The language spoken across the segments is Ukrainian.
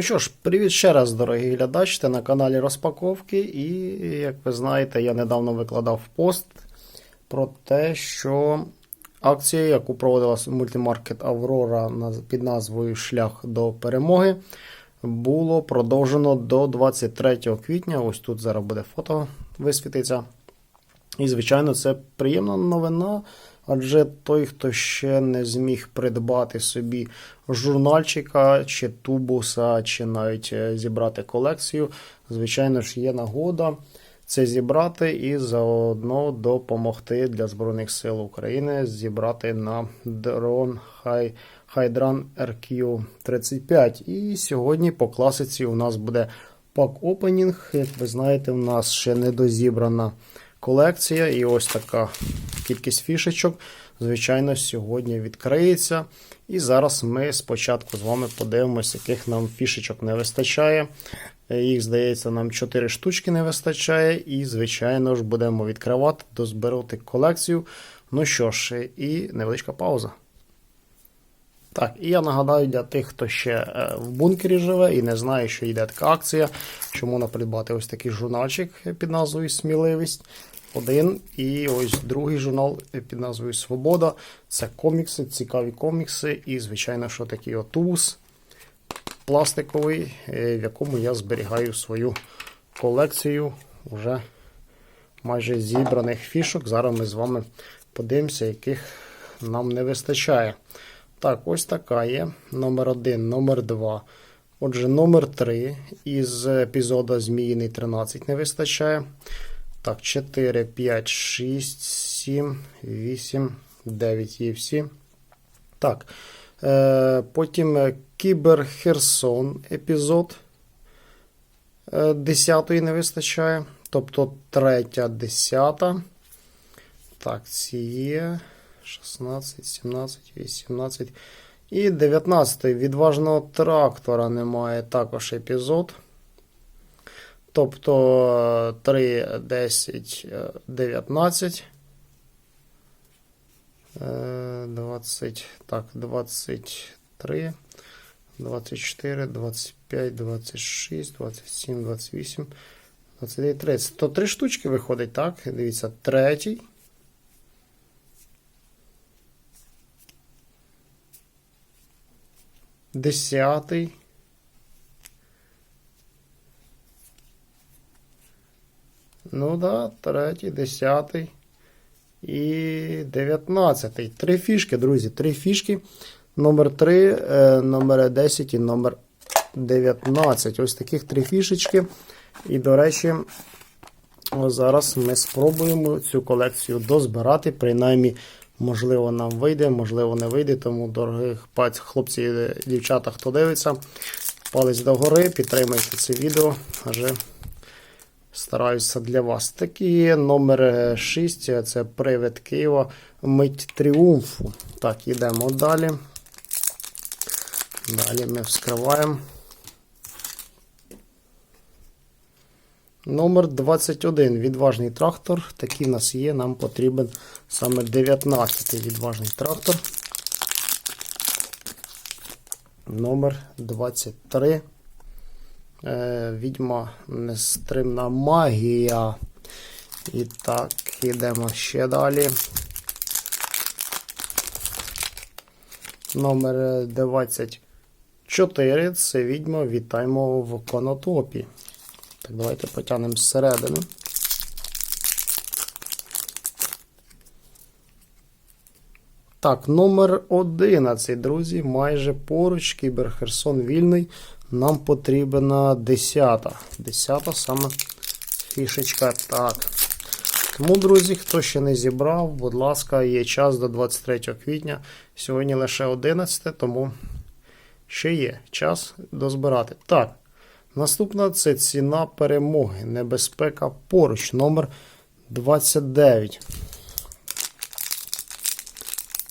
Ну що ж, привіт ще раз, дорогі глядачі, на каналі Розпаковки. І, як ви знаєте, я недавно викладав пост про те, що акція, яку проводила мультимаркет Аврора під назвою Шлях до перемоги, було продовжено до 23 квітня. Ось тут зараз буде фото висвітиться. І, звичайно, це приємна новина, адже той, хто ще не зміг придбати собі журнальчика, чи тубуса, чи навіть е, зібрати колекцію, звичайно ж, є нагода це зібрати і заодно допомогти для Збройних сил України зібрати на дрон High- Hydran RQ35. І сьогодні по класиці у нас буде пак-опенінг. Як ви знаєте, у нас ще не дозібрана колекція, і ось така кількість фішечок. Звичайно, сьогодні відкриється. І зараз ми спочатку з вами подивимося, яких нам фішечок не вистачає. Їх, здається, нам 4 штучки не вистачає. І, звичайно ж, будемо відкривати, дозбирати колекцію. Ну що ж, і невеличка пауза. Так, і я нагадаю для тих, хто ще е, в бункері живе і не знає, що йде така акція, що можна придбати ось такий журнальчик під назвою Сміливість. Один і ось другий журнал під назвою Свобода. Це комікси, цікаві комікси, і, звичайно, що такий отус пластиковий, е, в якому я зберігаю свою колекцію вже майже зібраних фішок. Зараз ми з вами подивимося, яких нам не вистачає. Так, ось така є. Номер 1, номер 2. Отже, номер 3 із епізоду Зміїний 13 не вистачає. Так, 4, 5, 6, 7, 8, 9 є всі. Так. Е, потім е, Кібер Херсон епізод. Е, 10 не вистачає. Тобто третя, 10. Так, ці є. 16, 17, 18. І 19 відважного трактора немає також епізод. Тобто 3, 10, е, 19. Е, 20, так, 23, 24, 25, 26, 27, 28, 29, 30. То три штучки виходить, так? Дивіться, третій. Десятий. Ну да, третій, десятий і дев'ятнадцятий. Три фішки, друзі. Три фішки. Номер 3, номер 10 і номер 19. Ось таких три фішечки. І, до речі, зараз ми спробуємо цю колекцію дозбирати. Принаймні, можливо, нам вийде, можливо, не вийде. Тому, дорогих паць, хлопці і дівчата, хто дивиться, палець догори, підтримайте це відео. Адже стараюся для вас. Такі номер 6 це привид Києва. Мить тріумфу. Так, йдемо далі. Далі ми вскриваємо. Номер 21. Відважний трактор. Такий в нас є. Нам потрібен саме 19 відважний трактор. Номер 23. Е, Відьма нестримна магія. І так, йдемо ще далі. Номер 24. Це відьма. Вітаємо в конотопі. Так, давайте потягнемо зсередини. Так, номер 11, друзі. Майже поруч. Кібер Херсон вільний. Нам потрібна 10. 10 саме фішечка. Так. Тому, друзі, хто ще не зібрав, будь ласка, є час до 23 квітня. Сьогодні лише 11, тому ще є час дозбирати. Так. Наступна це ціна перемоги. Небезпека поруч. Номер 29.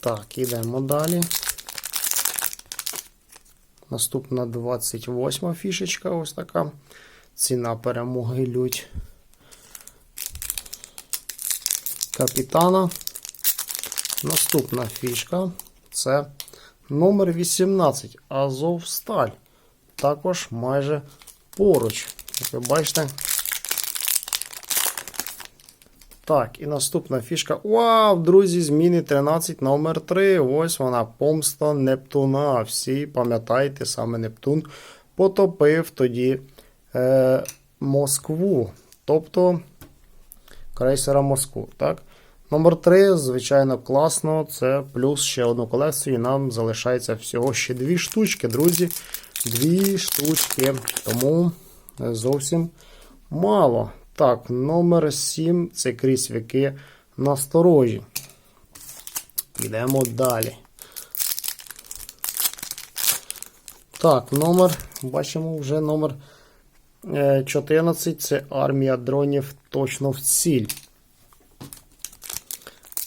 Так, ідемо далі. Наступна 28 фішечка. Ось така. Ціна перемоги лють. Капітана. Наступна фішка. Це номер 18. Азовсталь. також майже поруч. Як ви бачите. Так, і наступна фішка. Вау, друзі, зміни 13 номер 3. Ось вона, помста Нептуна. Всі пам'ятаєте, саме Нептун потопив тоді е, Москву. Тобто крейсера Москву. Так? Номер 3, звичайно, класно. Це плюс ще одну колекцію. І нам залишається всього ще дві штучки, друзі. Дві штучки. Тому зовсім мало. Так, номер 7 це крізь віки насторожі. Йдемо далі. Так, номер, бачимо вже номер е, 14 це армія дронів точно в ціль.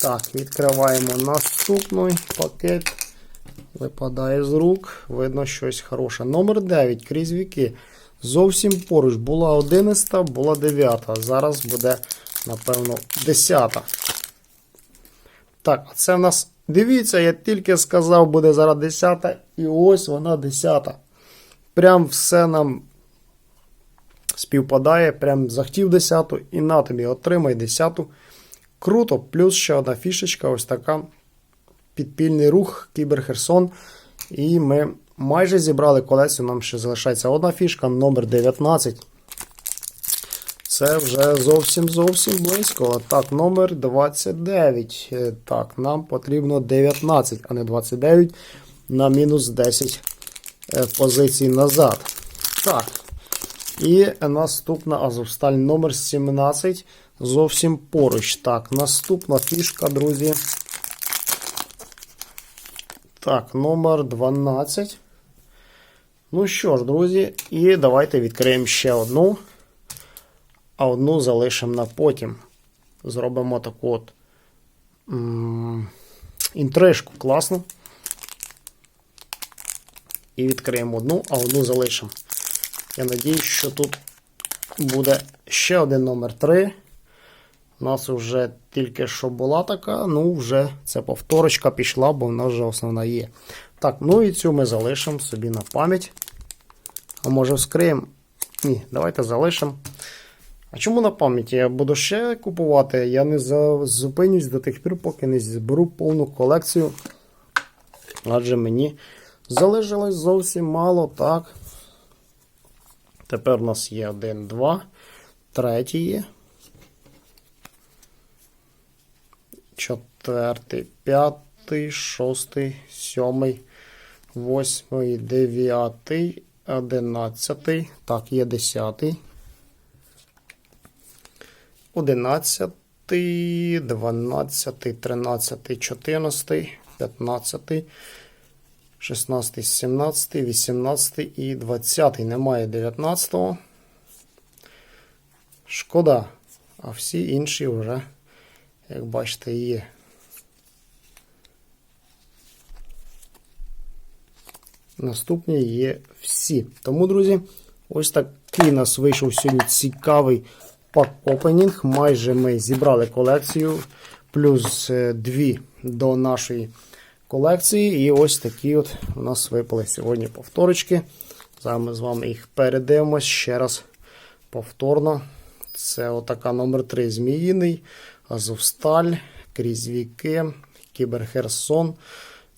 Так, відкриваємо наступний пакет. Випадає з рук. Видно щось хороше. Номер 9 крізь віки. Зовсім поруч була 11, була 9. Зараз буде, напевно, 10. Так, а це в нас. Дивіться, я тільки сказав, буде зараз 10. І ось вона 10. Прям все нам співпадає. Прям захотів 10 і на тобі отримай 10. Круто. Плюс ще одна фішечка, ось така. Підпільний рух, Кібер Херсон. І ми майже зібрали колекцію. Нам ще залишається одна фішка, номер 19. Це вже зовсім зовсім близько. Так, номер 29. Е, Так, нам потрібно 19, а не 29 на мінус 10 е, позицій назад. Так. І наступна Азовсталь номер 17. Зовсім поруч. Так, наступна фішка, друзі. Так, номер 12. Ну що ж, друзі, і давайте відкриємо ще одну. А одну залишимо на потім. Зробимо таку от інтрижку. Класно. І відкриємо одну, а одну залишимо. Я надіюсь, що тут буде ще один номер 3. У нас вже тільки що була така, ну вже це повторочка пішла, бо в нас вже основна є. Так, ну і цю ми залишимо собі на пам'ять. А може вскриємо? Ні, давайте залишимо. А чому на пам'яті? Я буду ще купувати. Я не зупинюсь до тих пір, поки не зберу повну колекцію. Адже мені залишилось зовсім мало, так. Тепер у нас є один, два, третій. Четвертий, п'ятий, шостий, сьомий, восьмий, дев'ятий, одинадцятий. Так, є десятий. Одинадцятий, дванадцятий, тринадцятий, чотирнадцятий, п'ятнадцятий, шістнадцятий, сімнадцятий, вісімнадцятий і двадцятий. Немає дев'ятнадцятого. Шкода. А всі інші вже, як бачите, є. Наступні є всі. Тому, друзі, ось такий у нас вийшов сьогодні цікавий пак-опенінг. Майже ми зібрали колекцію, плюс е, дві до нашої колекції. І ось такі от у нас випали сьогодні повторочки. Зараз ми з вами їх передивимось ще раз повторно. Це отака номер 3 Зміїний, Азовсталь, Крізь віки, Кіберхерсон.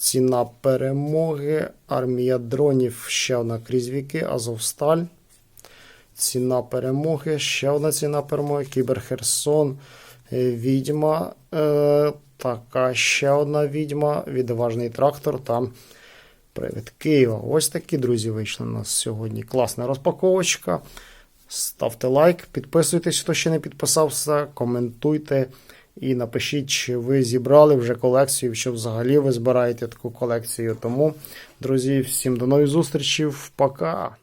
Ціна перемоги, армія дронів, ще одна крізь віки, Азовсталь. Ціна перемоги, ще одна ціна перемоги, Кіберхерсон, е, відьма. Е, така ще одна відьма, відважний трактор. Там привід Києва. Ось такі, друзі, вийшли у нас сьогодні. Класна розпаковочка. Ставте лайк, підписуйтесь, хто ще не підписався, коментуйте. І напишіть, чи ви зібрали вже колекцію, чи взагалі ви збираєте таку колекцію. Тому, друзі, всім до нових зустрічей. Пока!